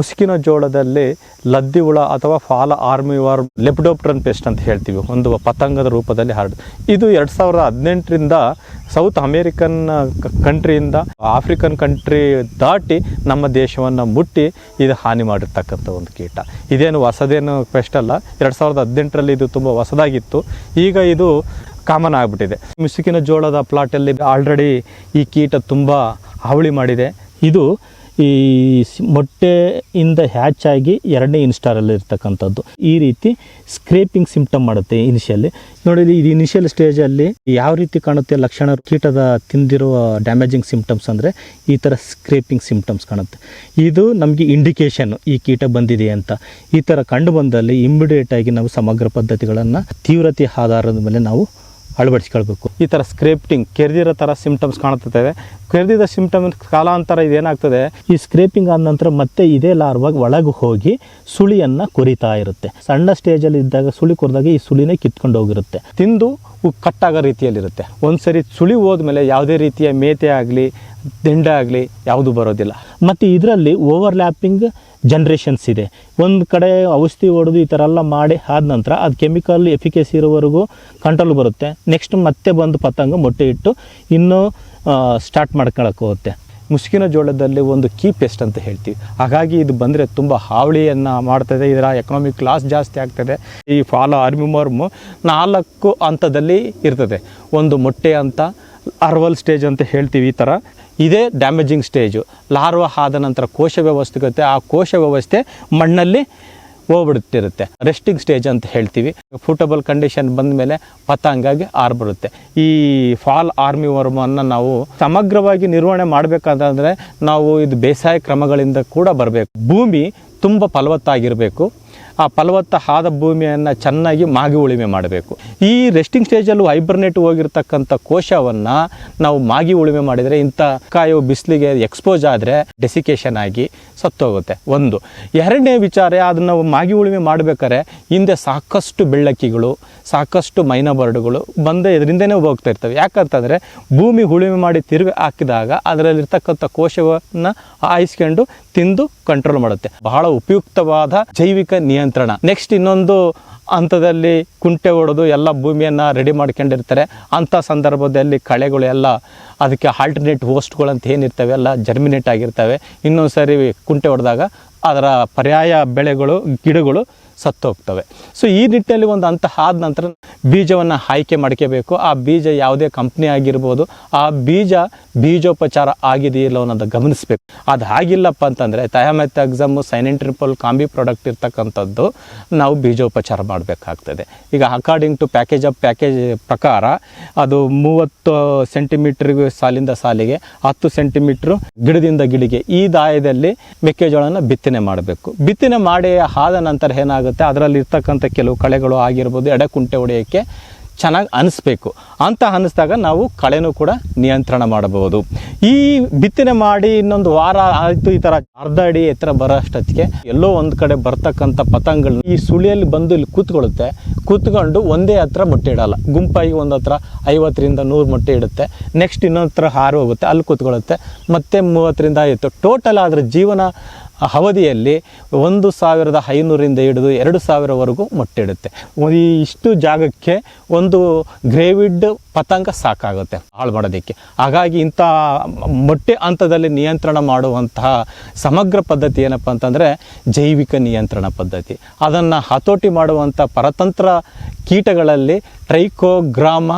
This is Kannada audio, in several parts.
ಮುಸುಕಿನ ಜೋಳದಲ್ಲಿ ಲದ್ದಿ ಹುಳ ಅಥವಾ ಫಾಲ ಆರ್ಮಿವಾರ್ ಲೆಪ್ಡೋಪ್ಟನ್ ಪೆಸ್ಟ್ ಅಂತ ಹೇಳ್ತೀವಿ ಒಂದು ಪತಂಗದ ರೂಪದಲ್ಲಿ ಹರಡು. ಇದು ಎರಡು ಸಾವಿರದ ಹದಿನೆಂಟರಿಂದ ಸೌತ್ ಅಮೇರಿಕನ್ ಕಂಟ್ರಿಯಿಂದ ಆಫ್ರಿಕನ್ ಕಂಟ್ರಿ ದಾಟಿ ನಮ್ಮ ದೇಶವನ್ನು ಮುಟ್ಟಿ ಇದು ಹಾನಿ ಮಾಡಿರ್ತಕ್ಕಂಥ ಒಂದು ಕೀಟ. ಇದೇನು ಹೊಸದೇನು ಪೆಸ್ಟ್ ಅಲ್ಲ, ಎರಡು ಸಾವಿರದ ಹದಿನೆಂಟರಲ್ಲಿ ಇದು ತುಂಬ ಹೊಸದಾಗಿತ್ತು. ಈಗ ಇದು ಕಾಮನ್ ಆಗಿಬಿಟ್ಟಿದೆ. ಮುಸುಕಿನ ಜೋಳದ ಪ್ಲಾಟಲ್ಲಿ ಆಲ್ರೆಡಿ ಈ ಕೀಟ ತುಂಬ ಹಾವಳಿ ಮಾಡಿದೆ. ಇದು ಈ ಮೊಟ್ಟೆಯಿಂದ ಹ್ಯಾಚ್ ಆಗಿ ಎರಡನೇ ಇನ್ಸ್ಟಾರಲ್ಲಿ ಇರ್ತಕ್ಕಂಥದ್ದು. ಈ ರೀತಿ ಸ್ಕ್ರೇಪಿಂಗ್ ಸಿಂಪ್ಟಮ್ ಮಾಡುತ್ತೆ ಇನಿಷಿಯಲಿ ನೋಡಿ ಇದು ಇನಿಷಿಯಲ್ ಸ್ಟೇಜಲ್ಲಿ ಯಾವ ರೀತಿ ಕಾಣುತ್ತೆ ಲಕ್ಷಣ, ಕೀಟದ ತಿಂದಿರುವ ಡ್ಯಾಮೇಜಿಂಗ್ ಸಿಂಪ್ಟಮ್ಸ್ ಅಂದರೆ ಈ ಥರ ಸ್ಕ್ರೇಪಿಂಗ್ ಸಿಂಪ್ಟಮ್ಸ್ ಕಾಣುತ್ತೆ. ಇದು ನಮಗೆ ಇಂಡಿಕೇಶನ್ ಈ ಕೀಟ ಬಂದಿದೆ ಅಂತ. ಈ ಥರ ಕಂಡು ಬಂದಲ್ಲಿ ಇಮ್ಮಿಡಿಯೇಟ್ ಆಗಿ ನಾವು ಸಮಗ್ರ ಪದ್ಧತಿಗಳನ್ನು ತೀವ್ರತೆ ಆಧಾರದ ಮೇಲೆ ನಾವು ಅಳವಡಿಸ್ಕೊಳ್ಬೇಕು. ಈ ಥರ ಸ್ಕ್ರೇಪಿಂಗ್ ಕೆರೆದಿರೋ ಥರ ಸಿಮ್ಟಮ್ಸ್ ಕಾಣುತ್ತದೆ ಕೆರೆದಿದ ಸಿಮ್ಟಮ್ ಕಾಲಾಂತರ ಇದೇನಾಗ್ತದೆ? ಈ ಸ್ಕ್ರೇಪಿಂಗ್ ಆದ ನಂತರ ಮತ್ತೆ ಇದೇ ಲಾರ್ವಾಗ ಒಳಗೆ ಹೋಗಿ ಸುಳಿಯನ್ನು ಕೊರಿತಾ ಇರುತ್ತೆ. ಸಣ್ಣ ಸ್ಟೇಜಲ್ಲಿ ಇದ್ದಾಗ, ಸುಳಿ ಕೊರಿದಾಗ ಈ ಸುಳಿನೇ ಕಿತ್ಕೊಂಡು ಹೋಗಿರುತ್ತೆ. ತಿಂದು ಕಟ್ಟಾಗೋ ರೀತಿಯಲ್ಲಿರುತ್ತೆ. ಒಂದ್ಸರಿ ಸುಳಿ ಹೋದ್ಮೇಲೆ ಯಾವುದೇ ರೀತಿಯ ಮೇತೆ ಆಗಲಿ, ದಿಂಡ ಆಗಲಿ, ಯಾವುದು ಬರೋದಿಲ್ಲ. ಮತ್ತು ಇದರಲ್ಲಿ ಓವರ್ಲ್ಯಾಪಿಂಗ್ ಜನ್ರೇಷನ್ಸ್ ಇದೆ. ಒಂದು ಕಡೆ ಔಷಧಿ ಹೊಡೆದು ಈ ಥರ ಎಲ್ಲ ಮಾಡಿ ಆದ ನಂತರ ಅದು ಕೆಮಿಕಲ್ ಎಫಿಕೇಸಿ ಇರೋವರೆಗೂ ಕಂಟ್ರೋಲ್ ಬರುತ್ತೆ. ನೆಕ್ಸ್ಟ್ ಮತ್ತೆ ಬಂದು ಪತಂಗ ಮೊಟ್ಟೆ ಇಟ್ಟು ಇನ್ನೂ ಸ್ಟಾರ್ಟ್ ಮಾಡ್ಕೊಳಕ್ಕೆ ಹೋಗುತ್ತೆ. ಮುಸುಕಿನ ಜೋಳದಲ್ಲಿ ಒಂದು ಕೀ ಪೆಸ್ಟ್ ಅಂತ ಹೇಳ್ತೀವಿ. ಹಾಗಾಗಿ ಇದು ಬಂದರೆ ತುಂಬ ಹಾವಳಿಯನ್ನು ಮಾಡ್ತದೆ. ಇದರ ಎಕನಾಮಿಕ್ ಲಾಸ್ ಜಾಸ್ತಿ ಆಗ್ತದೆ. ಈ ಫಾಲೋ ಆರ್ಮಿಮೋರ್ಮು ನಾಲ್ಕು ಹಂತದಲ್ಲಿ ಇರ್ತದೆ. ಒಂದು ಮೊಟ್ಟೆ ಅಂತ, ಅರ್ವಲ್ ಸ್ಟೇಜ್ ಅಂತ ಹೇಳ್ತೀವಿ ಈ ಥರ ಇದೇ ಡ್ಯಾಮೇಜಿಂಗ್ ಸ್ಟೇಜು ಲಾರ್ವ ಆದ ನಂತರ ಕೋಶ ವ್ಯವಸ್ಥೆ ಆ ಕೋಶ ವ್ಯವಸ್ಥೆ ಮಣ್ಣಲ್ಲಿ ಹೋಗ್ಬಿಡ್ತಿರುತ್ತೆ. ರೆಸ್ಟಿಂಗ್ ಸ್ಟೇಜ್ ಅಂತ ಹೇಳ್ತೀವಿ. ಫೂಟಬಲ್ ಕಂಡೀಷನ್ ಬಂದ ಮೇಲೆ ಪತಂಗಾಗಿ ಆರ್ ಬರುತ್ತೆ. ಈ ಫಾಲ್ ಆರ್ಮಿ ವರ್ಮನ್ನು ನಾವು ಸಮಗ್ರವಾಗಿ ನಿರ್ವಹಣೆ ಮಾಡಬೇಕಾದ್ರೆ ನಾವು ಇದು ಬೇಸಾಯ ಕ್ರಮಗಳಿಂದ ಕೂಡ ಬರಬೇಕು. ಭೂಮಿ ತುಂಬ ಫಲವತ್ತಾಗಿರಬೇಕು. ಆ ಫಲವತ್ತ ಆದ ಭೂಮಿಯನ್ನು ಚೆನ್ನಾಗಿ ಮಾಗಿ ಉಳಿಮೆ ಮಾಡಬೇಕು. ಈ ರೆಸ್ಟಿಂಗ್ ಸ್ಟೇಜಲ್ಲೂ ಹೈಬರ್ನೇಟ್ ಹೋಗಿರ್ತಕ್ಕಂಥ ಕೋಶವನ್ನು ನಾವು ಮಾಗಿ ಉಳುಮೆ ಮಾಡಿದರೆ ಇಂಥ ಕಾಯು ಬಿಸಿಲಿಗೆ ಎಕ್ಸ್ಪೋಸ್ ಆದರೆ ಡೆಸಿಕೇಶನ್ ಆಗಿ ಸತ್ತೋಗುತ್ತೆ. ಒಂದು. ಎರಡನೇ ವಿಚಾರ, ಅದನ್ನು ಮಾಗಿ ಉಳುಮೆ ಮಾಡಬೇಕಾದ್ರೆ ಹಿಂದೆ ಸಾಕಷ್ಟು ಬೆಳ್ಳಕ್ಕಿಗಳು, ಸಾಕಷ್ಟು ಮೈನಾ ಬರ್ಡ್ಗಳು ಬಂದು ಇದರಿಂದನೇ ಹೋಗ್ತಾ ಇರ್ತವೆ. ಯಾಕಂತಂದರೆ ಭೂಮಿ ಉಳುಮೆ ಮಾಡಿ ತಿರುಗಿ ಹಾಕಿದಾಗ ಅದರಲ್ಲಿರ್ತಕ್ಕಂಥ ಕೋಶವನ್ನು ಆಯಿಸ್ಕೊಂಡು ತಿಂದು ಕಂಟ್ರೋಲ್ ಮಾಡುತ್ತೆ. ಬಹಳ ಉಪಯುಕ್ತವಾದ ಜೈವಿಕ ನಿಯಂತ್ರಣ ನೆಕ್ಸ್ಟ್ ಇನ್ನೊಂದು ಹಂತದಲ್ಲಿ ಕುಂಟೆ ಹೊಡೆದು ಎಲ್ಲ ಭೂಮಿಯನ್ನು ರೆಡಿ ಮಾಡ್ಕೊಂಡಿರ್ತಾರೆ. ಅಂಥ ಸಂದರ್ಭದಲ್ಲಿ ಕಳೆಗಳು ಎಲ್ಲ ಅದಕ್ಕೆ ಆಲ್ಟರ್ನೇಟ್ ಹೋಸ್ಟ್ಗಳಂತ ಏನಿರ್ತವೆ, ಎಲ್ಲ ಜರ್ಮಿನೇಟ್ ಆಗಿರ್ತವೆ. ಇನ್ನೊಂದು ಸಾರಿ ಕುಂಟೆ ಹೊಡೆದಾಗ ಅದರ ಪರ್ಯಾಯ ಬೆಳೆಗಳು, ಗಿಡಗಳು ಸತ್ತೋಗ್ತವೆ. ಸೊ ಈ ನಿಟ್ಟಿನಲ್ಲಿ ಒಂದು ಹಂತ ಆದ ನಂತರ ಬೀಜವನ್ನು ಆಯ್ಕೆ ಮಾಡ್ಕೋಬೇಕು. ಆ ಬೀಜ ಯಾವುದೇ ಕಂಪ್ನಿ ಆಗಿರ್ಬೋದು, ಆ ಬೀಜ ಬೀಜೋಪಚಾರ ಆಗಿದೆಯಿಲ್ಲ ಅನ್ನೋದು ಗಮನಿಸಬೇಕು. ಅದು ಆಗಿಲ್ಲಪ್ಪ ಅಂತಂದರೆ ಸೈನಿನ್ ಸೈನೆಂಟ್ರಿಪಲ್ ಕಾಂಬಿ ಪ್ರಾಡಕ್ಟ್ ಇರ್ತಕ್ಕಂಥದ್ದು ನಾವು ಬೀಜೋಪಚಾರ ಮಾಡಬೇಕಾಗ್ತದೆ. ಈಗ according to package of package ಪ್ರಕಾರ, ಅದು ಮೂವತ್ತು ಸೆಂಟಿಮೀಟ್ರಿಗೆ ಸಾಲಿಂದ ಸಾಲಿಗೆ, ಹತ್ತು ಸೆಂಟಿಮೀಟ್ರು ಗಿಡದಿಂದ ಗಿಡಿಗೆ ಈ ದಾಯದಲ್ಲಿ ಮೆಕ್ಕೆಜೋಳನ ಬಿತ್ತನೆ ಮಾಡಬೇಕು. ಬಿತ್ತನೆ ಮಾಡಿ ಆದ ನಂತರ ಏನಾಗುತ್ತೆ? ಅದರಲ್ಲಿ ಇರ್ತಕ್ಕಂಥ ಕೆಲವು ಕಳೆಗಳು ಆಗಿರ್ಬೋದು, ಎಡೆಕುಂಟೆ ಹೊಡೆಯೋಕ್ಕೆ ಚೆನ್ನಾಗಿ ಅನಿಸ್ಬೇಕು. ಅಂತ ಅನ್ನಿಸ್ದಾಗ ನಾವು ಕಳೆನೂ ಕೂಡ ನಿಯಂತ್ರಣ ಮಾಡಬಹುದು. ಈ ಬಿತ್ತನೆ ಮಾಡಿ ಇನ್ನೊಂದು ವಾರ ಆಯಿತು ಈ ಥರ ಅರ್ಧ ಅಡಿ ಎತ್ತರ ಬರೋ ಅಷ್ಟೊತ್ತಿಗೆ ಎಲ್ಲೋ ಒಂದು ಕಡೆ ಬರ್ತಕ್ಕಂಥ ಪತಂಗಗಳು ಈ ಸುಳಿಯಲ್ಲಿ ಬಂದು ಇಲ್ಲಿ ಕೂತ್ಕೊಳ್ಳುತ್ತೆ. ಕೂತ್ಕೊಂಡು ಒಂದೇ ಹತ್ರ ಮೊಟ್ಟೆ ಇಡಲ್ಲ. ಗುಂಪಾಗಿ ಒಂದು ಹತ್ರ ಐವತ್ತರಿಂದ ನೂರು ಮೊಟ್ಟೆ ಇಡುತ್ತೆ. ನೆಕ್ಸ್ಟ್ ಇನ್ನೊಂದು ಹತ್ರ ಹಾರು ಹೋಗುತ್ತೆ. ಅಲ್ಲಿ ಕೂತ್ಕೊಳ್ಳುತ್ತೆ. ಮತ್ತೆ ಮೂವತ್ತರಿಂದ ಆಯಿತು ಟೋಟಲ್ ಅದರ ಜೀವನ ಅವಧಿಯಲ್ಲಿ ಒಂದು ಸಾವಿರದ ಐನೂರಿಂದ ಹಿಡಿದು ಎರಡು ಸಾವಿರವರೆಗೂ ಮೊಟ್ಟೆ ಇಡುತ್ತೆ ಈ ಇಷ್ಟು ಜಾಗಕ್ಕೆ ಒಂದು ಗ್ರೇವಿಡ್ ಪತಂಗ ಸಾಕಾಗುತ್ತೆ ಹಾಳು ಮಾಡೋದಕ್ಕೆ ಹಾಗಾಗಿ ಇಂಥ ಮೊಟ್ಟೆ ಹಂತದಲ್ಲಿ ನಿಯಂತ್ರಣ ಮಾಡುವಂತಹ ಸಮಗ್ರ ಪದ್ಧತಿ ಏನಪ್ಪ ಅಂತಂದರೆ ಜೈವಿಕ ನಿಯಂತ್ರಣ ಪದ್ಧತಿ. ಅದನ್ನು ಹತೋಟಿ ಮಾಡುವಂಥ ಪರತಂತ್ರ ಕೀಟಗಳಲ್ಲಿ ಟ್ರೈಕೋಗ್ರಾಮ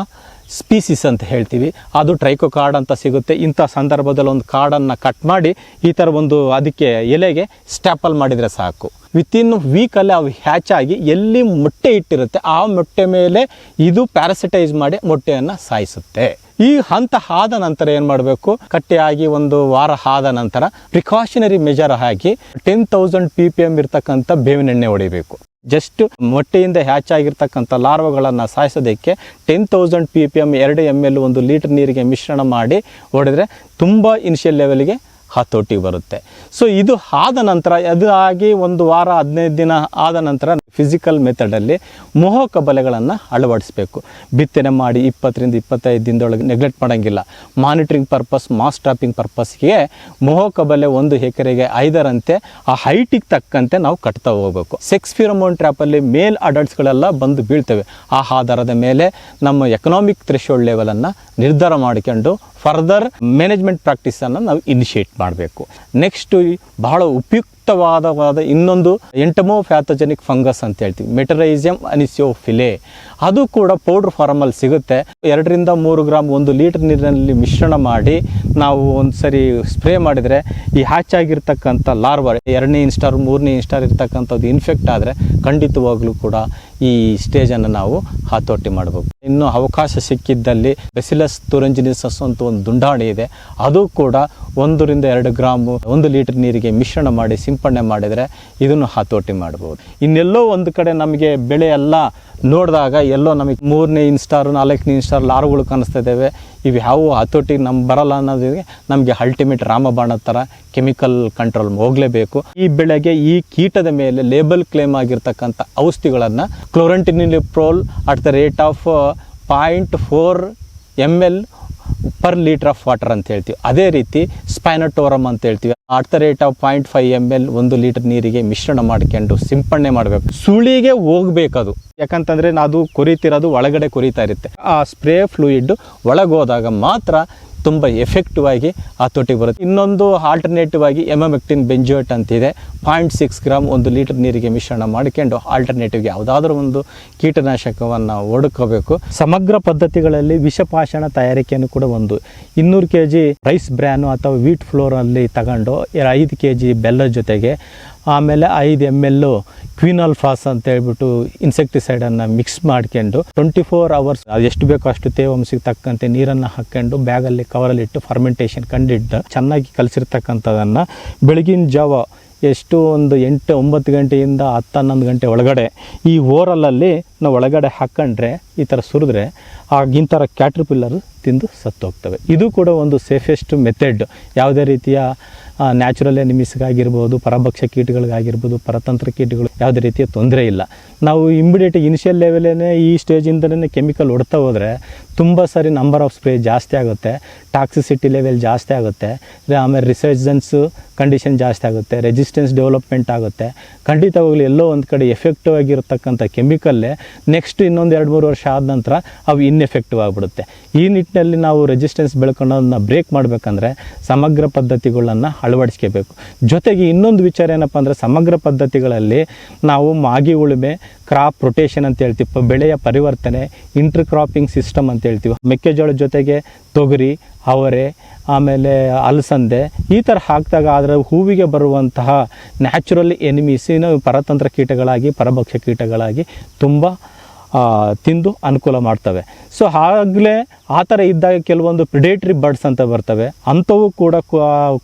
ಸ್ಪೀಸಿಸ್ ಅಂತ ಹೇಳ್ತೀವಿ. ಅದು ಟ್ರೈಕೋ ಕಾರ್ಡ್ ಅಂತ ಸಿಗುತ್ತೆ. ಇಂಥ ಸಂದರ್ಭದಲ್ಲಿ ಒಂದು ಕಾರ್ಡನ್ನು ಕಟ್ ಮಾಡಿ ಈ ಥರ ಒಂದು ಅದಕ್ಕೆ ಎಲೆಗೆ ಸ್ಟ್ಯಾಪಲ್ ಮಾಡಿದರೆ ಸಾಕು. ವಿತಿನ್ ವೀಕಲ್ಲಿ ಅವು ಹ್ಯಾಚ್ ಆಗಿ ಎಲ್ಲಿ ಮೊಟ್ಟೆ ಇಟ್ಟಿರುತ್ತೆ, ಆ ಮೊಟ್ಟೆ ಮೇಲೆ ಇದು ಪ್ಯಾರಾಸಿಟೈಸ್ ಮಾಡಿ ಮೊಟ್ಟೆಯನ್ನು ಸಾಯಿಸುತ್ತೆ. ಈ ಹಂತ ಆದ ನಂತರ ಏನು ಮಾಡಬೇಕು? ಕಟ್ಟೆಯಾಗಿ ಒಂದು ವಾರ ಆದ ನಂತರ ಪ್ರಿಕಾಷನರಿ ಮೆಜರ್ ಹಾಕಿ ten thousand P P M ಇರ್ತಕ್ಕಂಥ ಬೇವಿನೆಣ್ಣೆ ಹೊಡಿಬೇಕು. ಜಸ್ಟ್ ಮೊಟ್ಟೆಯಿಂದ ಹ್ಯಾಚ್ ಆಗಿರ್ತಕ್ಕಂಥ ಲಾರ್ವಗಳನ್ನು ಸಾಯಿಸೋದಕ್ಕೆ ten thousand P P M ಎರಡು ಎಂ ಎಲ್ ಒಂದು ಲೀಟರ್ ನೀರಿಗೆ ಮಿಶ್ರಣ ಮಾಡಿ ಹೊಡೆದ್ರೆ ತುಂಬ ಇನಿಷಿಯಲ್ ಲೆವೆಲ್ಗೆ ಹತೋಟಿಗೆ ಬರುತ್ತೆ. ಸೊ ಇದು ಆದ ನಂತರ, ಅದು ಆಗಿ ಒಂದು ವಾರ, ಹದಿನೈದು ದಿನ ಆದ ನಂತರ ಫಿಸಿಕಲ್ ಮೆಥಡಲ್ಲಿ ಮೋಹಕ ಬಲೆಗಳನ್ನು ಅಳವಡಿಸಬೇಕು. ಬಿತ್ತನೆ ಮಾಡಿ ಇಪ್ಪತ್ತರಿಂದ ಇಪ್ಪತ್ತೈದು ದಿನದೊಳಗೆ ನೆಗ್ಲೆಕ್ಟ್ ಮಾಡೋಂಗಿಲ್ಲ. ಮಾನಿಟ್ರಿಂಗ್ ಪರ್ಪಸ್ ಮಾಸ್ ಟ್ರಾಪಿಂಗ್ ಪರ್ಪಸ್ಗೆ ಮೋಹಕ ಬಲೆ ಒಂದು ಎಕರೆಗೆ ಐದರಂತೆ, ಆ ಹೈಟಿಗೆ ತಕ್ಕಂತೆ ನಾವು ಕಟ್ತಾ ಹೋಗಬೇಕು. ಸೆಕ್ಸ್ ಫಿರಮೋನ್ ಟ್ರ್ಯಾಪಲ್ಲಿ ಮೇಲ್ ಅಡಲ್ಟ್ಸ್ಗಳೆಲ್ಲ ಬಂದು ಬೀಳ್ತವೆ. ಆ ಆಧಾರದ ಮೇಲೆ ನಮ್ಮ ಎಕನಾಮಿಕ್ ಥ್ರೆಶೋಲ್ಡ್ ಲೆವೆಲನ್ನು ನಿರ್ಧಾರ ಮಾಡಿಕೊಂಡು ಫರ್ದರ್ ಮ್ಯಾನೇಜ್ಮೆಂಟ್ ಪ್ರಾಕ್ಟೀಸನ್ನು ನಾವು ಇನಿಷಿಯೇಟ್ ಮಾಡಬೇಕು. ನೆಕ್ಸ್ಟು ಬಹಳ ಉಪಯುಕ್ತವಾದವಾದ ಇನ್ನೊಂದು ಎಂಟಮೋ ಫ್ಯಾಥೋಜೆನಿಕ್ ಫಂಗಸ್ ಅಂತ ಹೇಳ್ತೀವಿ, ಮೆಟರೈಸಿಯಂ ಅನಿಸಿಯೋಫಿಲೆ. ಅದು ಕೂಡ ಪೌಡ್ರ್ ಫಾರ್ಮಲ್ಲಿ ಸಿಗುತ್ತೆ. ಎರಡರಿಂದ ಮೂರು ಗ್ರಾಮ್ ಒಂದು ಲೀಟರ್ ನೀರಿನಲ್ಲಿ ಮಿಶ್ರಣ ಮಾಡಿ ನಾವು ಒಂದು ಸರಿ ಸ್ಪ್ರೇ ಮಾಡಿದರೆ ಈ ಹ್ಯಾಚ್ ಆಗಿರ್ತಕ್ಕಂಥ ಲಾರ್ವ, ಎರಡನೇ ಇನ್ಸ್ಟಾರ್ ಮೂರನೇ ಇನ್ಸ್ಟಾರ್ ಇರ್ತಕ್ಕಂಥದ್ದು ಇನ್ಫೆಕ್ಟ್ ಆದರೆ ಖಂಡಿತವಾಗ್ಲೂ ಕೂಡ ಈ ಸ್ಟೇಜನ್ನು ನಾವು ಹತೋಟಿ ಮಾಡಬೇಕು ಇನ್ನು ಅವಕಾಶ ಸಿಕ್ಕಿದ್ದಲ್ಲಿ ಬೆಸಿಲಸ್ ತುರಂಜಿನಿಸಸ್ ಅಂತ ಒಂದು ದುಂಡಾಣಿ ಇದೆ. ಅದು ಕೂಡ ಒಂದರಿಂದ ಎರಡು ಗ್ರಾಮು ಒಂದು ಲೀಟರ್ ನೀರಿಗೆ ಮಿಶ್ರಣ ಮಾಡಿ ಸಿಂಪಡಣೆ ಮಾಡಿದರೆ ಇದನ್ನು ಹತೋಟಿ ಮಾಡ್ಬೋದು ಇನ್ನೆಲ್ಲೋ ಒಂದು ಕಡೆ ನಮಗೆ ಬೆಳೆ ಎಲ್ಲ ನೋಡಿದಾಗ ಎಲ್ಲೋ ನಮಗೆ ಮೂರನೇ ಇನ್ಸ್ಟಾರ್, ನಾಲ್ಕನೇ ಇನ್ಸ್ಟಾರ್ ಲಾರುಗಳು ಕಾಣಿಸ್ತಾ ಇದ್ದಾವೆ ಇವು ಯಾವ ಹತೋಟಿ ನಮ್ಗೆ ಬರಲ್ಲ ಅನ್ನೋದಿಗೆ ನಮಗೆ ಅಲ್ಟಿಮೇಟ್ ರಾಮಬಾಣ ಥರ ಕೆಮಿಕಲ್ ಕಂಟ್ರೋಲ್ ಹೋಗಲೇಬೇಕು. ಈ ಬೆಳೆಗೆ ಈ ಕೀಟದ ಮೇಲೆ ಲೇಬಲ್ ಕ್ಲೇಮ್ ಆಗಿರ್ತಕ್ಕಂಥ ಔಷಧಿಗಳನ್ನು chlorantraniliprole at the rate of point four M L per litre of water ಅಂತ ಹೇಳ್ತೀವಿ. ಅದೇ ರೀತಿ ಸ್ಪೈನಟೋರಮ್ ಅಂತ ಹೇಳ್ತೀವಿ. At the rate of point five M L ಒಂದು ಲೀಟರ್ ನೀರಿಗೆ ಮಿಶ್ರಣ ಮಾಡ್ಕೊಂಡು ಸಿಂಪಡಣೆ ಮಾಡಬೇಕು. ಸುಳಿಗೆ ಹೋಗ್ಬೇಕದು. ಯಾಕಂತಂದ್ರೆ ಅದು ಕೊರಿತಿರೋದು, ಒಳಗಡೆ ಕೊರಿತಾ ಇರುತ್ತೆ. ಆ ಸ್ಪ್ರೇ ಫ್ಲೂಯಿಡ್ ಒಳಗೋದಾಗ ಮಾತ್ರ ತುಂಬ ಎಫೆಕ್ಟಿವ್ ಆಗಿ ಹತೋಟಿಗೆ ಬರುತ್ತೆ. ಇನ್ನೊಂದು ಆಲ್ಟರ್ನೇಟಿವ್ ಆಗಿ ಎಮಮೆಕ್ಟಿನ್ ಬೆಂಜೋಟ್ ಅಂತಿದೆ. ಪಾಯಿಂಟ್ ಸಿಕ್ಸ್ ಗ್ರಾಮ್ ಒಂದು ಲೀಟರ್ ನೀರಿಗೆ ಮಿಶ್ರಣ ಮಾಡ್ಕೊಂಡು ಆಲ್ಟರ್ನೇಟಿವ್ಗೆ ಯಾವುದಾದ್ರೂ ಒಂದು ಕೀಟನಾಶಕವನ್ನು ಒಡ್ಕೋಬೇಕು ಸಮಗ್ರ ಪದ್ಧತಿಗಳಲ್ಲಿ ವಿಷಪಾಷಣ ತಯಾರಿಕೆಯನ್ನು ಕೂಡ ಒಂದು ಇನ್ನೂರು ಕೆ ಜಿ ರೈಸ್ ಬ್ರ್ಯಾನು ಅಥವಾ ವೀಟ್ ಫ್ಲೋರಲ್ಲಿ ತಗೊಂಡು ಐದು ಕೆ ಜಿ ಬೆಲ್ಲದ ಜೊತೆಗೆ ಆಮೇಲೆ ಐದು ಎಂ ಎಲ್ಲು ಕ್ವಿನಲ್ ಫಾಸ್ ಅಂತ ಹೇಳ್ಬಿಟ್ಟು ಇನ್ಸೆಕ್ಟಿಸೈಡನ್ನು ಮಿಕ್ಸ್ ಮಾಡ್ಕೊಂಡು ಟ್ವೆಂಟಿ ಫೋರ್ ಅವರ್ಸ್ ಎಷ್ಟು ಬೇಕೋ ಅಷ್ಟು ತೇವಾಂಶಕ್ಕೆ ತಕ್ಕಂತೆ ನೀರನ್ನು ಹಾಕ್ಕೊಂಡು ಬ್ಯಾಗಲ್ಲಿ ಕವರಲ್ಲಿಟ್ಟು ಫರ್ಮೆಂಟೇಷನ್ ಕಂಡಿಟ್ಟು ಚೆನ್ನಾಗಿ ಕಲಿಸಿರ್ತಕ್ಕಂಥದ್ದನ್ನು ಬೆಳಗಿನ ಜಾವ ಎಷ್ಟು ಒಂದು ಎಂಟು ಒಂಬತ್ತು ಗಂಟೆಯಿಂದ ಹತ್ತು ಹನ್ನೊಂದು ಗಂಟೆ ಒಳಗಡೆ ಈ ಓರಲಲ್ಲಿ ನಾವು ಒಳಗಡೆ ಹಾಕ್ಕೊಂಡ್ರೆ ಈ ಥರ ಸುರಿದ್ರೆ ಆಗಿಂಥರ ಕ್ಯಾಟ್ರಿಪಿಲ್ಲರ್ ತಿಂದು ಸತ್ತು ಹೋಗ್ತವೆ ಇದು ಕೂಡ ಒಂದು ಸೇಫೆಸ್ಟ್ ಮೆಥಡ್ ಯಾವುದೇ ರೀತಿಯ ನ್ಯಾಚುರಲ್ ಎನಿಮಿಸ್ಗಾಗಿರ್ಬೋದು ಪರಭಕ್ಷ ಕೀಟಗಳಿಗಾಗಿರ್ಬೋದು, ಪರತಂತ್ರ ಕೀಟಗಳು ಯಾವುದೇ ರೀತಿಯ ತೊಂದರೆ ಇಲ್ಲ. ನಾವು ಇಮಿಡಿಯೇಟ್ ಇನಿಷಿಯಲ್ ಲೆವೆಲೇ ಈ ಸ್ಟೇಜಿಂದಲೇ ಕೆಮಿಕಲ್ ಹೊಡ್ತಾ ಹೋದರೆ ತುಂಬ ಸರಿ ನಂಬರ್ ಆಫ್ ಸ್ಪ್ರೇ ಜಾಸ್ತಿ ಆಗುತ್ತೆ. ಟಾಕ್ಸಿಸಿಟಿ ಲೆವೆಲ್ ಜಾಸ್ತಿ ಆಗುತ್ತೆ. ಆಮೇಲೆ ರಿಸರ್ಜೆನ್ಸು ಕಂಡೀಷನ್ ಜಾಸ್ತಿ ಆಗುತ್ತೆ. ರೆಸಿಸ್ಟೆನ್ಸ್ ಡೆವಲಪ್ಮೆಂಟ್ ಆಗುತ್ತೆ. ಖಂಡಿತವಾಗ್ಲೂ ಎಲ್ಲೋ ಒಂದು ಕಡೆ ಎಫೆಕ್ಟಿವ್ ಆಗಿರತಕ್ಕಂಥ ಕೆಮಿಕಲ್ಲೇ ನೆಕ್ಸ್ಟ್ ಇನ್ನೊಂದು ಎರಡು ಮೂರು ವರ್ಷ ಆದ ನಂತರ ಅವು ಇನ್ಎಫೆಕ್ಟಿವ್ ಆಗಿಬಿಡುತ್ತೆ. ಈ ನಿಟ್ಟಿನಲ್ಲಿ ನಾವು ರೆಸಿಸ್ಟೆನ್ಸ್ ಅದನ್ನು ಬ್ರೇಕ್ ಮಾಡಬೇಕಂದ್ರೆ ಸಮಗ್ರ ಪದ್ಧತಿಗಳನ್ನು ಅಳವಡಿಸ್ಕೋಬೇಕು. ಜೊತೆಗೆ ಇನ್ನೊಂದು ವಿಚಾರ ಏನಪ್ಪ ಅಂದರೆ ಸಮಗ್ರ ಪದ್ಧತಿಗಳಲ್ಲಿ ನಾವು ಮಾಗಿ ಉಳುಮೆ ಕ್ರಾಪ್ ರೊಟೇಷನ್ ಅಂತ ಹೇಳ್ತೀವಿ. ಬೆಳೆಯ ಪರಿವರ್ತನೆ ಇಂಟರ್ ಕ್ರಾಪಿಂಗ್ ಸಿಸ್ಟಮ್ ಅಂತ ಹೇಳ್ತೀವಿ. ಮೆಕ್ಕೆಜೋಳದ ಜೊತೆಗೆ ತೊಗರಿ, ಅವರೆ, ಆಮೇಲೆ ಅಲಸಂದೆ ಈ ಥರ ಹಾಕಿದಾಗ ಅದರ ಹೂವಿಗೆ ಬರುವಂತಹ ನ್ಯಾಚುರಲ್ ಎನಿಮೀಸಿನ ಪರತಂತ್ರ ಕೀಟಗಳಾಗಿ, ಪರಭಕ್ಷ ಕೀಟಗಳಾಗಿ ತುಂಬ ತಿಂದು ಅನುಕೂಲ ಮಾಡ್ತವೆ. ಸೊ ಆಗಲೇ ಆ ಥರ ಇದ್ದಾಗ ಕೆಲವೊಂದು ಪ್ರಿಡೇಟ್ರಿ ಬರ್ಡ್ಸ್ ಅಂತ ಬರ್ತವೆ. ಅಂಥವು ಕೂಡ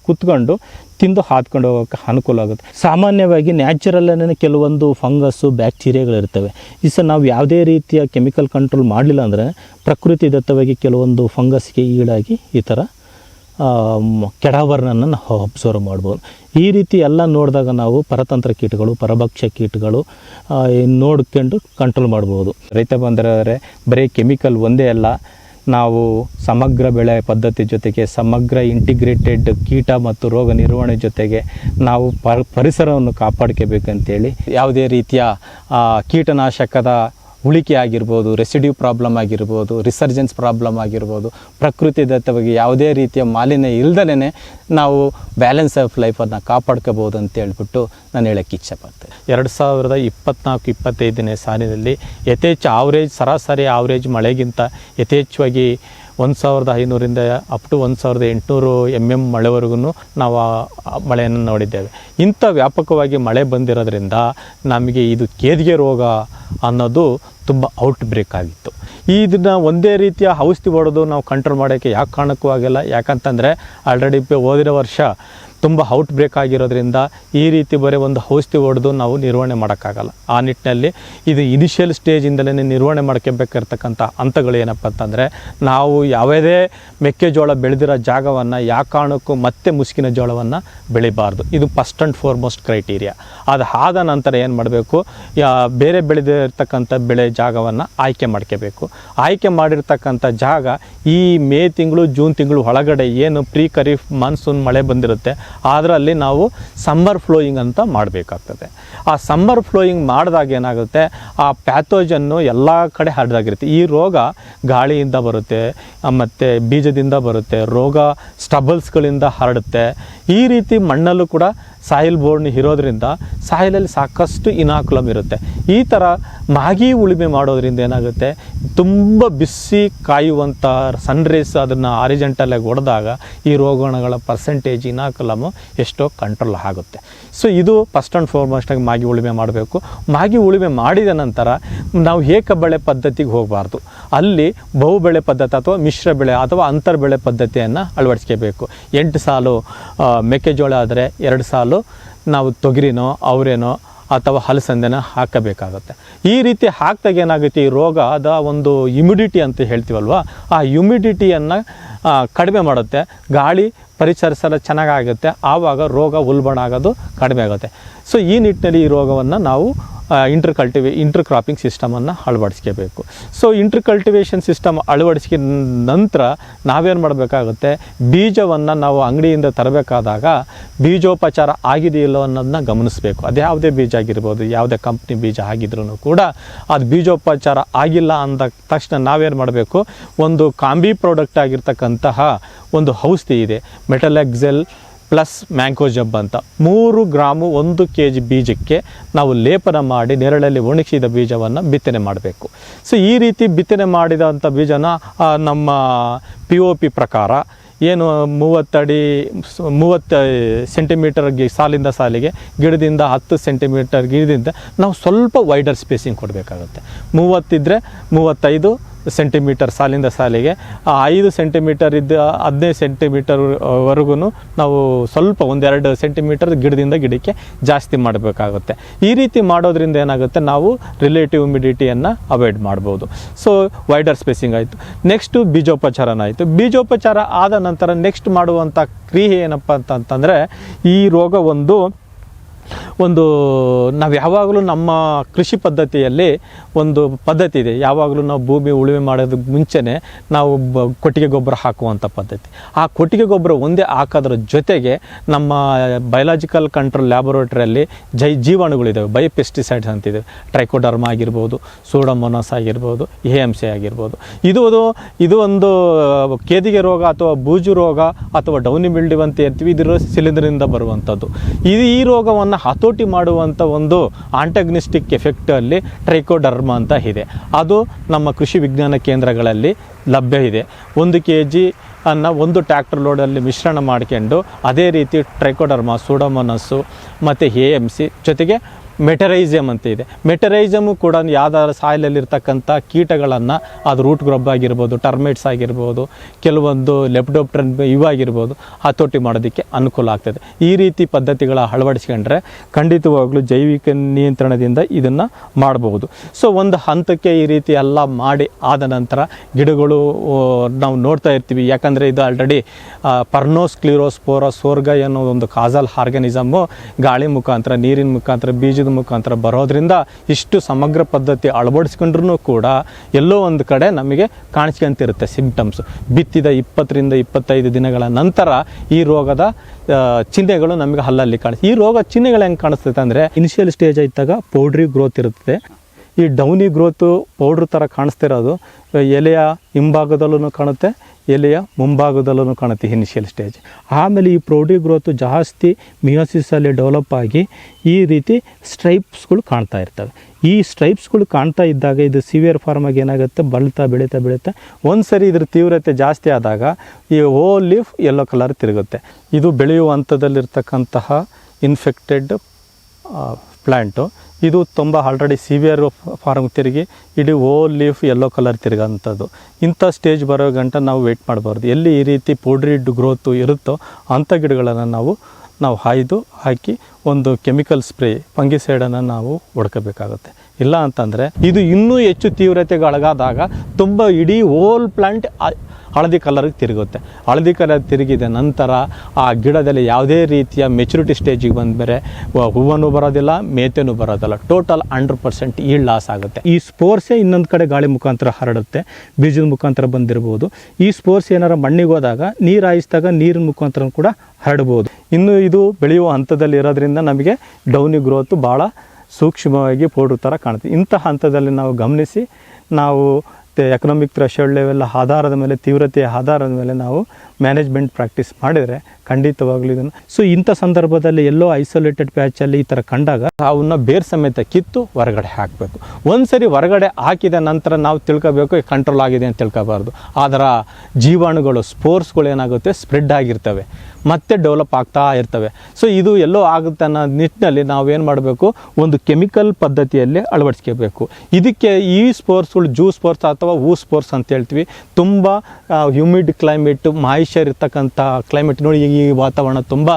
ಕೂತ್ಕೊಂಡು ತಿಂದು ಹಾದ್ಕೊಂಡು ಹೋಗೋಕ್ಕೆ ಅನುಕೂಲ ಆಗುತ್ತೆ. ಸಾಮಾನ್ಯವಾಗಿ ನ್ಯಾಚುರಲ್ಲೇ ಕೆಲವೊಂದು ಫಂಗಸ್ಸು ಬ್ಯಾಕ್ಟೀರಿಯಾಗಳಿರ್ತವೆ ಈ ಸಹ ನಾವು ಯಾವುದೇ ರೀತಿಯ ಕೆಮಿಕಲ್ ಕಂಟ್ರೋಲ್ ಮಾಡಲಿಲ್ಲ ಅಂದರೆ ಪ್ರಕೃತಿ ದತ್ತವಾಗಿ ಕೆಲವೊಂದು ಫಂಗಸ್ಗೆ ಈಡಾಗಿ ಈ ಥರ ಕೆಡವರ್ನನ್ನು ನಾವು ಅಬ್ಸರ್ವ್ ಮಾಡ್ಬೋದು. ಈ ರೀತಿ ಎಲ್ಲ ನೋಡಿದಾಗ ನಾವು ಪರತಂತ್ರ ಕೀಟಗಳು ಪರಭಕ್ಷ ಕೀಟಗಳು ನೋಡ್ಕೊಂಡು ಕಂಟ್ರೋಲ್ ಮಾಡ್ಬೋದು. ರೈತ ಬಂದರೆ ಬರೀ ಕೆಮಿಕಲ್ ಒಂದೇ ಅಲ್ಲ, ನಾವು ಸಮಗ್ರ ಬೆಳೆ ಪದ್ಧತಿ ಜೊತೆಗೆ ಸಮಗ್ರ ಇಂಟಿಗ್ರೇಟೆಡ್ ಕೀಟ ಮತ್ತು ರೋಗ ನಿರ್ವಹಣೆ ಜೊತೆಗೆ ನಾವು ಪರ್, ಪರಿಸರವನ್ನು ಕಾಪಾಡ್ಕೋಬೇಕಂತೇಳಿ, ಯಾವುದೇ ರೀತಿಯ ಕೀಟನಾಶಕದ ಉಳಿಕೆ ಆಗಿರ್ಬೋದು ರೆಸಿಡ್ಯೂ ಪ್ರಾಬ್ಲಮ್ ಆಗಿರ್ಬೋದು ರಿಸರ್ಜೆನ್ಸ್ ಪ್ರಾಬ್ಲಮ್ ಆಗಿರ್ಬೋದು, ಪ್ರಕೃತಿ ದತ್ತವಾಗಿ ಯಾವುದೇ ರೀತಿಯ ಮಾಲಿನ್ಯ ಇಲ್ದಲೇ ನಾವು ಬ್ಯಾಲೆನ್ಸ್ ಆಫ್ ಲೈಫನ್ನು ಕಾಪಾಡ್ಕೋಬೋದು ಅಂತ ಹೇಳ್ಬಿಟ್ಟು ನಾನು ಹೇಳೋಕ್ಕೆ ಇಚ್ಛೆಪಡ್ತೇನೆ ಎರಡು ಸಾವಿರದ ಇಪ್ಪತ್ನಾಲ್ಕು, ಇಪ್ಪತ್ತೈದನೇ ಸಾಲಿನಲ್ಲಿ ಯಥೇಚ್ಛ ಆವ್ರೇಜ್ ಸರಾಸರಿ ಆವ್ರೇಜ್ ಮಳೆಗಿಂತ ಯಥೇಚ್ಛವಾಗಿ ಒಂದು ಸಾವಿರದ ಐನೂರಿಂದ ಅಪ್ ಟು ಒಂದು ಸಾವಿರದ ಎಂಟುನೂರು ಎಂ ಎಂ ಮಳೆವರೆಗೂ ನಾವು ಮಳೆಯನ್ನು ನೋಡಿದ್ದೇವೆ. ಇಂಥ ವ್ಯಾಪಕವಾಗಿ ಮಳೆ ಬಂದಿರೋದ್ರಿಂದ ನಮಗೆ ಇದು ಕೇದಿಗೆ ರೋಗ ಅನ್ನೋದು ತುಂಬ ಔಟ್ ಬ್ರೇಕ್ ಆಗಿತ್ತು ಇದನ್ನು ಒಂದೇ ರೀತಿಯ ಔಷಧಿ ಹೊಡೆದು ನಾವು ಕಂಟ್ರೋಲ್ ಮಾಡೋಕ್ಕೆ ಯಾಕೆ ಕಾರಣಕ್ಕೂ ಆಗಿಲ್ಲ. ಯಾಕಂತಂದರೆ ಆಲ್ರೆಡಿ ಓದಿರೋ ವರ್ಷ ತುಂಬ ಔಟ್ ಬ್ರೇಕ್ ಆಗಿರೋದ್ರಿಂದ ಈ ರೀತಿ ಬರೀ ಒಂದು ಔಷಧಿ ಹೊಡೆದು ನಾವು ನಿರ್ವಹಣೆ ಮಾಡೋಕ್ಕಾಗಲ್ಲ. ಆ ನಿಟ್ಟಿನಲ್ಲಿ ಇದು ಇನಿಷಿಯಲ್ ಸ್ಟೇಜಿಂದಲೇ ನಿರ್ವಹಣೆ ಮಾಡ್ಕೋಬೇಕಿರ್ತಕ್ಕಂಥ ಹಂತಗಳು ಏನಪ್ಪ ಅಂತಂದರೆ, ನಾವು ಯಾವುದೇ ಮೆಕ್ಕೆಜೋಳ ಬೆಳೆದಿರೋ ಜಾಗವನ್ನು ಯಾವ ಕಾರಣಕ್ಕೂ ಮತ್ತೆ ಮುಸುಕಿನ ಜೋಳವನ್ನು ಬೆಳಿಬಾರ್ದು. ಇದು ಫಸ್ಟ್ ಆ್ಯಂಡ್ ಫಾರ್ಮೋಸ್ಟ್ ಕ್ರೈಟೀರಿಯಾ ಅದು ಆದ ನಂತರ ಏನು ಮಾಡಬೇಕು? ಬೇರೆ ಬೆಳೆದಿರ್ತಕ್ಕಂಥ ಬೆಳೆ ಜಾಗವನ್ನು ಆಯ್ಕೆ ಮಾಡ್ಕೋಬೇಕು. ಆಯ್ಕೆ ಮಾಡಿರ್ತಕ್ಕಂಥ ಜಾಗ ಈ ಮೇ ತಿಂಗಳು, ಜೂನ್ ತಿಂಗಳು ಒಳಗಡೆ ಏನು ಪ್ರೀ ಖರೀಫ್ ಮಾನ್ಸೂನ್ ಮಳೆ ಬಂದಿರುತ್ತೆ ಅದರಲ್ಲಿ ನಾವು ಸಮ್ಮರ್ ಫ್ಲೋಯಿಂಗ್ ಅಂತ ಮಾಡಬೇಕಾಗ್ತದೆ. ಆ ಸಮ್ಮರ್ ಫ್ಲೋಯಿಂಗ್ ಮಾಡಿದಾಗ ಏನಾಗುತ್ತೆ? ಆ ಪ್ಯಾಥೋಜನ್ನು ಎಲ್ಲ ಕಡೆ ಹರಡಾಗಿರುತ್ತೆ. ಈ ರೋಗ ಗಾಳಿಯಿಂದ ಬರುತ್ತೆ ಮತ್ತು ಬೀಜದಿಂದ ಬರುತ್ತೆ, ರೋಗ ಸ್ಟಬಲ್ಸ್ಗಳಿಂದ ಹರಡುತ್ತೆ. ಈ ರೀತಿ ಮಣ್ಣಲ್ಲೂ ಕೂಡ ಸಾಯಿಲ್ ಬೋರ್ನ್ ಇರೋದ್ರಿಂದ ಸಾಯಿಲಲ್ಲಿ ಸಾಕಷ್ಟು ಇನಾಕುಲಮ್ ಇರುತ್ತೆ. ಈ ಥರ ಮಾಗಿ ಉಳುಮೆ ಮಾಡೋದ್ರಿಂದ ಏನಾಗುತ್ತೆ? ತುಂಬ ಬಿಸಿ ಕಾಯುವಂಥ ಸನ್ ರೇಸ್ ಅದನ್ನು ಆರಿಜೆಂಟಲಾಗಿ ಹೊಡೆದಾಗ ಈ ರೋಗಾಣುಗಳ ಪರ್ಸೆಂಟೇಜ್ ಇನಾಕುಲಮು ಎಷ್ಟೋ ಕಂಟ್ರೋಲ್ ಆಗುತ್ತೆ. ಸೊ ಇದು ಫಸ್ಟ್ ಆ್ಯಂಡ್ ಫಾರ್ಮೋಸ್ಟಾಗಿ ಮಾಗಿ ಉಳುಮೆ ಮಾಡಬೇಕು. ಮಾಗಿ ಉಳುಮೆ ಮಾಡಿದ ನಂತರ ನಾವು ಏಕಬೆಳೆ ಪದ್ಧತಿಗೆ ಹೋಗಬಾರ್ದು. ಅಲ್ಲಿ ಬಹುಬೆಳೆ ಪದ್ಧತಿ ಅಥವಾ ಮಿಶ್ರ ಬೆಳೆ ಅಥವಾ ಅಂತರ್ ಬೆಳೆ ಪದ್ಧತಿಯನ್ನು ಅಳವಡಿಸ್ಕೋಬೇಕು. ಎಂಟು ಸಾಲು ಮೆಕ್ಕೆಜೋಳ ಆದರೆ ಎರಡು ಸಾಲು ನಾವು ತೊಗರಿನೋ, ಅವರೇನೋ ಅಥವಾ ಹಲಸಂದೆನ ಹಾಕಬೇಕಾಗುತ್ತೆ. ಈ ರೀತಿ ಹಾಕ್ದಾಗ ಏನಾಗುತ್ತೆ ಈ ರೋಗದ ಒಂದು ಇಮ್ಯುಡಿಟಿ ಅಂತ ಹೇಳ್ತೀವಲ್ವ, ಆ ಇಮ್ಯುಡಿಟಿಯನ್ನು ಕಡಿಮೆ ಮಾಡುತ್ತೆ. ಗಾಳಿ ಪರಿಸರಿಸಲು ಚೆನ್ನಾಗಾಗುತ್ತೆ. ಆವಾಗ ರೋಗ ಉಲ್ಬಣ ಆಗೋದು ಕಡಿಮೆ ಆಗುತ್ತೆ. ಸೊ ಈ ನಿಟ್ಟಿನಲ್ಲಿ ಈ ರೋಗವನ್ನು ನಾವು ಇಂಟರ್ ಕಲ್ಟಿವೇ ಇಂಟರ್ ಕ್ರಾಪಿಂಗ್ ಸಿಸ್ಟಮನ್ನು ಅಳವಡಿಸ್ಕೋಬೇಕು. ಸೊ ಇಂಟರ್ ಕಲ್ಟಿವೇಷನ್ ಸಿಸ್ಟಮ್ ಅಳವಡಿಸಿದ ನಂತರ ನಾವೇನು ಮಾಡಬೇಕಾಗುತ್ತೆ? ಬೀಜವನ್ನು ನಾವು ಅಂಗಡಿಯಿಂದ ತರಬೇಕಾದಾಗ ಬೀಜೋಪಚಾರ ಆಗಿದೆಯಿಲ್ಲೋ ಅನ್ನೋದನ್ನ ಗಮನಿಸಬೇಕು. ಅದು ಯಾವುದೇ ಬೀಜ ಆಗಿರ್ಬೋದು, ಯಾವುದೇ ಕಂಪ್ನಿ ಬೀಜ ಆಗಿದ್ರೂ ಕೂಡ ಅದು ಬೀಜೋಪಚಾರ ಆಗಿಲ್ಲ ಅಂದ ತಕ್ಷಣ ನಾವೇನು ಮಾಡಬೇಕು? ಒಂದು ಕಾಂಬಿ ಪ್ರಾಡಕ್ಟ್ ಆಗಿರ್ತಕ್ಕಂತಹ ಒಂದು ಔಷಧಿ ಇದೆ. ಮೆಟಲೆಕ್ಸೆಲ್ ಪ್ಲಸ್ ಮ್ಯಾಂಗೋ ಜಬ್ ಅಂತ. ಮೂರು ಗ್ರಾಮು ಒಂದು ಕೆ ಜಿ ಬೀಜಕ್ಕೆ ನಾವು ಲೇಪನ ಮಾಡಿ ನೆರಳಲ್ಲಿ ಒಣಗಿಸಿದ ಬೀಜವನ್ನು ಬಿತ್ತನೆ ಮಾಡಬೇಕು. ಸೊ, ಈ ರೀತಿ ಬಿತ್ತನೆ ಮಾಡಿದಂಥ ಬೀಜನ ನಮ್ಮ ಪಿ ಒ ಪಿ ಪ್ರಕಾರ ಏನು ಮೂವತ್ತಡಿ ಮೂವತ್ತು ಸೆಂಟಿಮೀಟರ್ಗೆ ಸಾಲಿಂದ ಸಾಲಿಗೆ, ಗಿಡದಿಂದ ಹತ್ತು ಸೆಂಟಿಮೀಟರ್ ಗಿಡದಿಂದ ನಾವು ಸ್ವಲ್ಪ ವೈಡರ್ ಸ್ಪೇಸಿಂಗ್ ಕೊಡಬೇಕಾಗುತ್ತೆ. ಮೂವತ್ತಿದ್ದರೆ ಮೂವತ್ತೈದು ಸೆಂಟಿಮೀಟರ್ ಸಾಲಿಂದ ಸಾಲಿಗೆ, ಆ ಐದು ಸೆಂಟಿಮೀಟರ್ ಇದ್ದ ಹದಿನೈದು ಸೆಂಟಿಮೀಟರ್ ವರೆಗೂ ನಾವು ಸ್ವಲ್ಪ ಒಂದೆರಡು ಸೆಂಟಿಮೀಟರ್ ಗಿಡದಿಂದ ಗಿಡಕ್ಕೆ ಜಾಸ್ತಿ ಮಾಡಬೇಕಾಗುತ್ತೆ. ಈ ರೀತಿ ಮಾಡೋದ್ರಿಂದ ಏನಾಗುತ್ತೆ, ನಾವು ರಿಲೇಟಿವ್ ಹ್ಯುಮಿಡಿಟಿಯನ್ನು ಅವಾಯ್ಡ್ ಮಾಡ್ಬೋದು. ಸೊ ವೈಡರ್ ಸ್ಪೇಸಿಂಗ್ ಆಯಿತು. ನೆಕ್ಸ್ಟು ಬೀಜೋಪಚಾರನ ಆಯಿತು. ಬೀಜೋಪಚಾರ ಆದ ನಂತರ ನೆಕ್ಸ್ಟ್ ಮಾಡುವಂಥ ಕ್ರಿಯೆ ಏನಪ್ಪ ಅಂತಂತಂದರೆ ಈ ರೋಗ ಒಂದು ಒಂದು, ನಾವು ಯಾವಾಗಲೂ ನಮ್ಮ ಕೃಷಿ ಪದ್ಧತಿಯಲ್ಲಿ ಒಂದು ಪದ್ಧತಿ ಇದೆ. ಯಾವಾಗಲೂ ನಾವು ಭೂಮಿ ಉಳುಮೆ ಮಾಡೋದಕ್ಕೆ ಮುಂಚೆನೇ ನಾವು ಬ, ಕೊಟ್ಟಿಗೆ ಗೊಬ್ಬರ ಹಾಕುವಂಥ ಪದ್ಧತಿ. ಆ ಕೊಟ್ಟಿಗೆ ಗೊಬ್ಬರ ಒಂದೇ ಹಾಕೋದ್ರ ಜೊತೆಗೆ ನಮ್ಮ ಬಯಲಾಜಿಕಲ್ ಕಂಟ್ರೋಲ್ ಲ್ಯಾಬೊರೇಟ್ರಿಯಲ್ಲಿ ಜೈ ಜೀವಾಣುಗಳಿದ್ದಾವೆ ಬೈ ಪೆಸ್ಟಿಸೈಡ್ಸ್ ಅಂತಿದೆ. ಟ್ರೈಕೋಡರ್ಮ ಆಗಿರ್ಬೋದು ಸೋಡಮೊನಾಸ್ ಆಗಿರ್ಬೋದು ಎ ಎಂ ಸಿ ಆಗಿರ್ಬೋದು. ಇದು ಇದು ಒಂದು, ಕೇದಿಗೆ ರೋಗ ಅಥವಾ ಬೂಜು ರೋಗ ಅಥವಾ ಡೌನಿ ಬಿಲ್ಡಿವ್ ಅಂತ ಹೇಳ್ತೀವಿ. ಇದಿರೋ ಸಿಲಿಂಡರಿಂದ ಬರುವಂಥದ್ದು ಇದು ಈ ರೋಗವನ್ನು ಹತೋಟಿ ಮಾಡುವಂಥ ಒಂದು ಆಂಟಗ್ನಿಸ್ಟಿಕ್ ಎಫೆಕ್ಟಲ್ಲಿ ಟ್ರೈಕೋಡರ್ಮ ಅಂತ ಇದೆ. ಅದು ನಮ್ಮ ಕೃಷಿ ವಿಜ್ಞಾನ ಕೇಂದ್ರಗಳಲ್ಲಿ ಲಭ್ಯ ಇದೆ. ಒಂದು ಕೆ ಜಿ ಅನ್ನು ಒಂದು ಟ್ಯಾಕ್ಟರ್ ಲೋಡಲ್ಲಿ ಮಿಶ್ರಣ ಮಾಡ್ಕೊಂಡು ಅದೇ ರೀತಿ ಟ್ರೈಕೋಡರ್ಮ ಸೂಡೋಮೋನಸ್ಸು ಮತ್ತು ಎ ಎಂ ಸಿ ಜೊತೆಗೆ ಮೆಟರೈಸಮ್ ಅಂತ ಇದೆ. ಮೆಟರೈಸಮು ಕೂಡ ಯಾವ್ದಾದ್ರು ಸಾಯಿಲಲ್ಲಿರ್ತಕ್ಕಂಥ ಕೀಟಗಳನ್ನು ಅದು ರೂಟ್ ಗ್ರಬ್ ಆಗಿರ್ಬೋದು ಟರ್ಮೇಟ್ಸ್ ಆಗಿರ್ಬೋದು, ಕೆಲವೊಂದು ಲೆಪ್ಡೋಪ್ಟನ್ ಇವಾಗಿರ್ಬೋದು ಹತೋಟಿ ಮಾಡೋದಕ್ಕೆ ಅನುಕೂಲ ಆಗ್ತದೆ. ಈ ರೀತಿ ಪದ್ಧತಿಗಳ ಅಳವಡಿಸ್ಕೊಂಡ್ರೆ ಖಂಡಿತವಾಗ್ಲೂ ಜೈವಿಕ ನಿಯಂತ್ರಣದಿಂದ ಇದನ್ನು ಮಾಡಬಹುದು ಸೊ ಒಂದು ಹಂತಕ್ಕೆ ಈ ರೀತಿ ಎಲ್ಲ ಮಾಡಿ ಆದ ನಂತರ ಗಿಡಗಳು ನಾವು ನೋಡ್ತಾ ಇರ್ತೀವಿ. ಯಾಕಂದರೆ ಇದು ಆಲ್ರೆಡಿ ಪರ್ನೋಸ್ ಪರ್ನೋಸ್ಕ್ಲಿರೋಸ್ಪೋರ, ಸೋರ್ಗ ಅನ್ನೋ ಒಂದು ಕಾಜಲ್ ಆರ್ಗನಿಸಮ್ಮು ಗಾಳಿ ಮುಖಾಂತರ, ನೀರಿನ ಮುಖಾಂತರ ಬೀಜದ ಮುಖಾಂತರ ಬರೋದ್ರಿಂದ ಇಷ್ಟು ಸಮಗ್ರ ಪದ್ಧತಿ ಅಳವಡಿಸ್ಕೊಂಡ್ರೂ ಕೂಡ ಎಲ್ಲೋ ಒಂದು ಕಡೆ ನಮಗೆ ಕಾಣಿಸ್ಕೊಂತಿರುತ್ತೆ ಸಿಂಪ್ಟಮ್ಸ್ ಬಿತ್ತಿದ ಇಪ್ಪತ್ತರಿಂದ ಇಪ್ಪತ್ತೈದು ದಿನಗಳ ನಂತರ ಈ ರೋಗದ ಚಿಹ್ನೆಗಳು ನಮಗೆ ಹಲ್ಲಲ್ಲಿ ಕಾಣಿಸ್, ಈ ರೋಗ ಚಿಹ್ನೆಗಳು ಹೆಂಗೆ ಕಾಣಿಸ್ತೈತೆ ಅಂದರೆ ಇನಿಷಿಯಲ್ ಸ್ಟೇಜ್ ಇದ್ದಾಗ ಪೌಡ್ರಿ ಗ್ರೋತ್ ಇರುತ್ತೆ ಈ ಡೌನಿ ಗ್ರೋತು ಪೌಡ್ರ್ ಥರ ಕಾಣಿಸ್ತಿರೋದು, ಎಲೆಯ ಹಿಂಭಾಗದಲ್ಲೂ ಕಾಣುತ್ತೆ ಎಲೆಯ ಮುಂಭಾಗದಲ್ಲೂ ಕಾಣುತ್ತೆ ಇನಿಷಿಯಲ್ ಸ್ಟೇಜ್ ಆಮೇಲೆ ಈ ಪ್ರೌಢಿ ಗ್ರೋತು ಜಾಸ್ತಿ ಮಿಯೋಸಿಸಲ್ಲಿ ಡೆವಲಪ್ ಆಗಿ ಈ ರೀತಿ ಸ್ಟ್ರೈಪ್ಸ್ಗಳು ಕಾಣ್ತಾ ಇರ್ತವೆ. ಈ ಸ್ಟ್ರೈಪ್ಸ್ಗಳು ಕಾಣ್ತಾ ಇದ್ದಾಗ ಇದು ಸಿವಿಯರ್ ಫಾರ್ಮಾಗಿ ಏನಾಗುತ್ತೆ? ಬಳ್ತಾ, ಬೆಳೀತಾ ಬೆಳೀತಾ ಒಂದು ಸರಿ ಇದ್ರ ತೀವ್ರತೆ ಜಾಸ್ತಿ ಆದಾಗ ಈ ಓ ಲೀಫ್ ಯೆಲ್ಲೋ ಕಲರ್ ತಿರುಗುತ್ತೆ. ಇದು ಬೆಳೆಯುವ ಹಂತದಲ್ಲಿರ್ತಕ್ಕಂತಹ ಇನ್ಫೆಕ್ಟೆಡ್ ಪ್ಲ್ಯಾಂಟು ಇದು ತುಂಬ ಆಲ್ರೆಡಿ ಸಿವಿಯರ್ ಫಾರ್ಮ್ ತಿರುಗಿ, ಇಡೀ ಓ ಲೀಫ್ ಯೆಲ್ಲೋ ಕಲರ್ ತಿರುಗೋಂಥದ್ದು ಇಂಥ ಸ್ಟೇಜ್ ಬರೋ ಗಂಟ ನಾವು ವೆಯ್ಟ್ ಮಾಡಬಾರ್ದು. ಎಲ್ಲಿ ಈ ರೀತಿ ಪೌಡ್ರಿಡ್ ಗ್ರೋತು ಇರುತ್ತೋ ಅಂಥ ಗಿಡಗಳನ್ನು ನಾವು ನಾವು ಹಾಯ್ದು ಹಾಕಿ ಒಂದು ಕೆಮಿಕಲ್ ಸ್ಪ್ರೇ ಫಂಗಿಸೈಡನ್ನು ನಾವು ಹೊಡ್ಕೋಬೇಕಾಗುತ್ತೆ. ಇಲ್ಲ ಅಂತಂದರೆ ಇದು ಇನ್ನೂ ಹೆಚ್ಚು ತೀವ್ರತೆಗೆ ಒಳಗಾದಾಗ ತುಂಬ ಇಡೀ ಓಲ್ ಪ್ಲಾಂಟ್ ಹಳದಿ ಕಲರ್ಗೆ ತಿರುಗುತ್ತೆ. ಹಳದಿ ಕಲರ್ ತಿರುಗಿದ ನಂತರ ಆ ಗಿಡದಲ್ಲಿ ಯಾವುದೇ ರೀತಿಯ ಮೆಚುರಿಟಿ ಸ್ಟೇಜಿಗೆ ಬಂದಮೇಲೆ ಹೂವನ್ನು ಬರೋದಿಲ್ಲ, ಮೇತೆನೂ ಬರೋದಿಲ್ಲ. ಟೋಟಲ್ ಹಂಡ್ರೆಡ್ ಪರ್ಸೆಂಟ್ ಈ ಲಾಸ್ ಆಗುತ್ತೆ. ಈ ಸ್ಪೋರ್ಸೇ ಇನ್ನೊಂದು ಕಡೆ ಗಾಳಿ ಮುಖಾಂತರ ಹರಡುತ್ತೆ, ಬೀಜದ ಮುಖಾಂತರ ಬಂದಿರಬಹುದು ಈ ಸ್ಪೋರ್ಸ್ ಏನಾರ ಮಣ್ಣಿಗೆ ಹೋದಾಗ ನೀರು ಹಾಯಿಸಿದಾಗ ನೀರಿನ ಮುಖಾಂತರ ಕೂಡ ಹರಡ್ಬೋದು. ಇನ್ನು ಇದು ಬೆಳೆಯುವ ಹಂತದಲ್ಲಿ ಇರೋದ್ರಿಂದ ನಮಗೆ ಡೌನಿ ಗ್ರೋತ್ ಭಾಳ ಸೂಕ್ಷ್ಮವಾಗಿ ಪೌಡ್ರ್ ಥರ ಕಾಣುತ್ತೆ. ಇಂಥ ಹಂತದಲ್ಲಿ ನಾವು ಗಮನಿಸಿ, ನಾವು ಎಕನಾಮಿಕ್ ಥ್ರೆಶೋಲ್ಡ್ ಲೆವೆಲ್ ಆಧಾರದ ಮೇಲೆ ತೀವ್ರತೆಯ ಆಧಾರದ ಮೇಲೆ ನಾವು ಮ್ಯಾನೇಜ್ಮೆಂಟ್ ಪ್ರಾಕ್ಟೀಸ್ ಮಾಡಿದರೆ ಖಂಡಿತವಾಗ್ಲೂ ಇದನ್ನು ಸೊ ಇಂಥ ಸಂದರ್ಭದಲ್ಲಿ ಎಲ್ಲೋ ಐಸೋಲೇಟೆಡ್ ಪ್ಯಾಚಲ್ಲಿ ಈ ಥರ ಕಂಡಾಗ ಅವನ್ನ ಬೇರ್ ಸಮೇತ ಕಿತ್ತು ಹೊರಗಡೆ ಹಾಕಬೇಕು. ಒಂದ್ಸರಿ ಹೊರಗಡೆ ಹಾಕಿದ ನಂತರ ನಾವು ತಿಳ್ಕೋಬೇಕು ಕಂಟ್ರೋಲ್ ಆಗಿದೆ ಅಂತ ತಿಳ್ಕೊಬಾರ್ದು. ಅದರ ಜೀವಾಣುಗಳು ಸ್ಪೋರ್ಸ್ಗಳು ಏನಾಗುತ್ತೆ? ಸ್ಪ್ರೆಡ್ ಆಗಿರ್ತವೆ. ಮತ್ತೆ ಡೆವಲಪ್ ಆಗ್ತಾ ಇರ್ತವೆ. ಸೊ ಇದು ಎಲ್ಲೋ ಆಗುತ್ತೆ ಅನ್ನೋ ನಿಟ್ಟಿನಲ್ಲಿ ನಾವೇನು ಮಾಡಬೇಕು? ಒಂದು ಕೆಮಿಕಲ್ ಪದ್ಧತಿಯಲ್ಲಿ ಅಳವಡಿಸ್ಕೋಬೇಕು. ಇದಕ್ಕೆ ಈ ಸ್ಪೋರ್ಟ್ಸ್ಗಳು ಜೂ ಸ್ಪೋರ್ಟ್ಸ್ ಅಥವಾ ಹೂ ಸ್ಪೋರ್ಟ್ಸ್ ಅಂತ ಹೇಳ್ತೀವಿ. ತುಂಬ ಹ್ಯೂಮಿಡ್ ಕ್ಲೈಮೇಟು ಮಾಯಿಶ್ಚರ್ ಇರ್ತಕ್ಕಂಥ ಕ್ಲೈಮೇಟ್ ನೋಡಿ, ಈ ವಾತಾವರಣ ತುಂಬ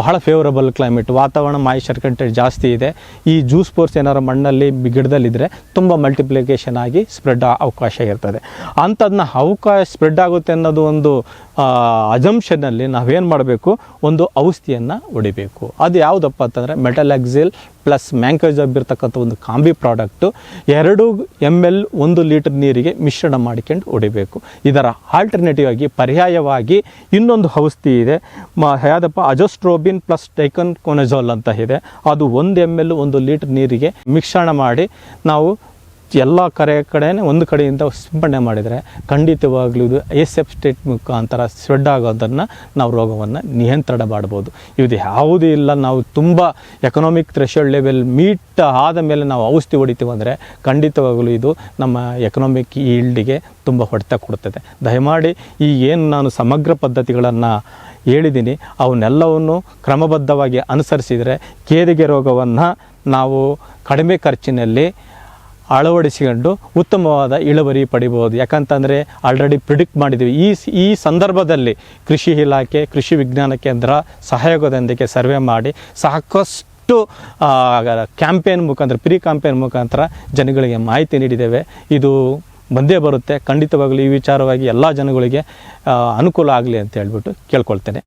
ಬಹಳ ಫೇವರಬಲ್ ಕ್ಲೈಮೇಟ್ ವಾತಾವರಣ ಮಾಯಿಶ್ಚರ್ ಕಂಟೆಂಟ್ ಜಾಸ್ತಿ ಇದೆ. ಈ ಜ್ಯೂಸ್ ಪೋರ್ಸ್ ಏನಾರು ಮಣ್ಣಲ್ಲಿ ಗಿಡದಲ್ಲಿದ್ದರೆ ತುಂಬ ಮಲ್ಟಿಪ್ಲಿಕೇಶನ್ ಆಗಿ ಸ್ಪ್ರೆಡ್ ಅವಕಾಶ ಇರ್ತದೆ. ಅಂಥದನ್ನ ಅವಕಾಶ ಸ್ಪ್ರೆಡ್ ಆಗುತ್ತೆ ಅನ್ನೋದು ಒಂದು ಅಜಂಪ್ಷನ್ನಲ್ಲಿ ನಾವೇನು ಮಾಡಬೇಕು? ಒಂದು ಔಷಧಿಯನ್ನು ಹೊಡಿಬೇಕು. ಅದು ಯಾವುದಪ್ಪ ಅಂತಂದರೆ ಮೆಟಲಾಕ್ಸಿಲ್ ಪ್ಲಸ್ ಮ್ಯಾಂಕೋಜಬ್ ಇರ್ತಕ್ಕಂಥ ಒಂದು ಕಾಂಬಿ ಪ್ರಾಡಕ್ಟು ಎರಡು ಎಂ ಎಲ್ ಒಂದು ಲೀಟರ್ ನೀರಿಗೆ ಮಿಶ್ರಣ ಮಾಡಿಕೊಂಡು ಹೊಡಿಬೇಕು. ಇದರ ಆಲ್ಟರ್ನೇಟಿವ್ ಆಗಿ, ಪರ್ಯಾಯವಾಗಿ ಇನ್ನೊಂದು ಔಷಧಿ ಇದೆ. ಮ, ಯಾವುದಪ್ಪ? ಅಜೋಸ್ಟ್ರೋಬಿನ್ ಪ್ಲಸ್ ಟೈಕನ್ ಕೊನೆಜೋಲ್ ಅಂತ ಇದೆ. ಅದು ಒಂದು ಎಂ ಎಲ್ ಒಂದು ಲೀಟರ್ ನೀರಿಗೆ ಮಿಶ್ರಣ ಮಾಡಿ ನಾವು ಎಲ್ಲ ಕರೆ ಕಡೆನೇ ಒಂದು ಕಡೆಯಿಂದ ಸಿಂಪಡಣೆ ಮಾಡಿದರೆ ಖಂಡಿತವಾಗ್ಲೂ ಇದು ಎಸೆಪ್ಟೇಟ್ ಮುಖಾಂತರ ಸ್ಪ್ರೆಡ್ ಆಗೋದನ್ನು ನಾವು ರೋಗವನ್ನು ನಿಯಂತ್ರಣ ಮಾಡ್ಬೋದು ಇದು ಯಾವುದೂ ಇಲ್ಲ, ನಾವು ತುಂಬ ಎಕನಾಮಿಕ್ ಥ್ರೆಶೋಲ್ಡ್ ಲೆವೆಲ್ ಮೀಟ್ ಆದ ಮೇಲೆ ನಾವು ಔಷಧಿ ಹೊಡಿತೀವಿ ಅಂದರೆ ಖಂಡಿತವಾಗಲೂ ಇದು ನಮ್ಮ ಎಕನಾಮಿಕ್ ಈಲ್ಡಿಗೆ ತುಂಬ ಹೊಡೆತ ಕೊಡುತ್ತದೆ. ದಯಮಾಡಿ ಈ ಏನು ನಾನು ಸಮಗ್ರ ಪದ್ಧತಿಗಳನ್ನು ಹೇಳಿದ್ದೀನಿ, ಅವನ್ನೆಲ್ಲವನ್ನು ಕ್ರಮಬದ್ಧವಾಗಿ ಅನುಸರಿಸಿದರೆ ಕೇದಿಗೆ ರೋಗವನ್ನು ನಾವು ಕಡಿಮೆ ಖರ್ಚಿನಲ್ಲಿ ಅಳವಡಿಸಿಕೊಂಡು ಉತ್ತಮವಾದ ಇಳುವರಿ ಪಡಿಬೋದು. ಯಾಕಂತಂದರೆ ಆಲ್ರೆಡಿ ಪ್ರಿಡಿಕ್ಟ್ ಮಾಡಿದ್ದೀವಿ ಈ ಈ ಸಂದರ್ಭದಲ್ಲಿ ಕೃಷಿ ಇಲಾಖೆ, ಕೃಷಿ ವಿಜ್ಞಾನ ಕೇಂದ್ರ ಸಹಯೋಗದೊಂದಿಗೆ ಸರ್ವೆ ಮಾಡಿ ಸಾಕಷ್ಟು ಕ್ಯಾಂಪೇನ್ ಮುಖಾಂತರ ಪ್ರೀ ಕ್ಯಾಂಪೇನ್ ಮುಖಾಂತರ ಜನಗಳಿಗೆ ಮಾಹಿತಿ ನೀಡಿದ್ದೇವೆ. ಇದು ಬಂದೇ ಬರುತ್ತೆ. ಖಂಡಿತವಾಗಲೂ ಈ ವಿಚಾರವಾಗಿ ಎಲ್ಲ ಜನಗಳಿಗೆ ಅನುಕೂಲ ಆಗಲಿ ಅಂತ ಹೇಳ್ಬಿಟ್ಟು ಕೇಳ್ಕೊಳ್ತೇನೆ.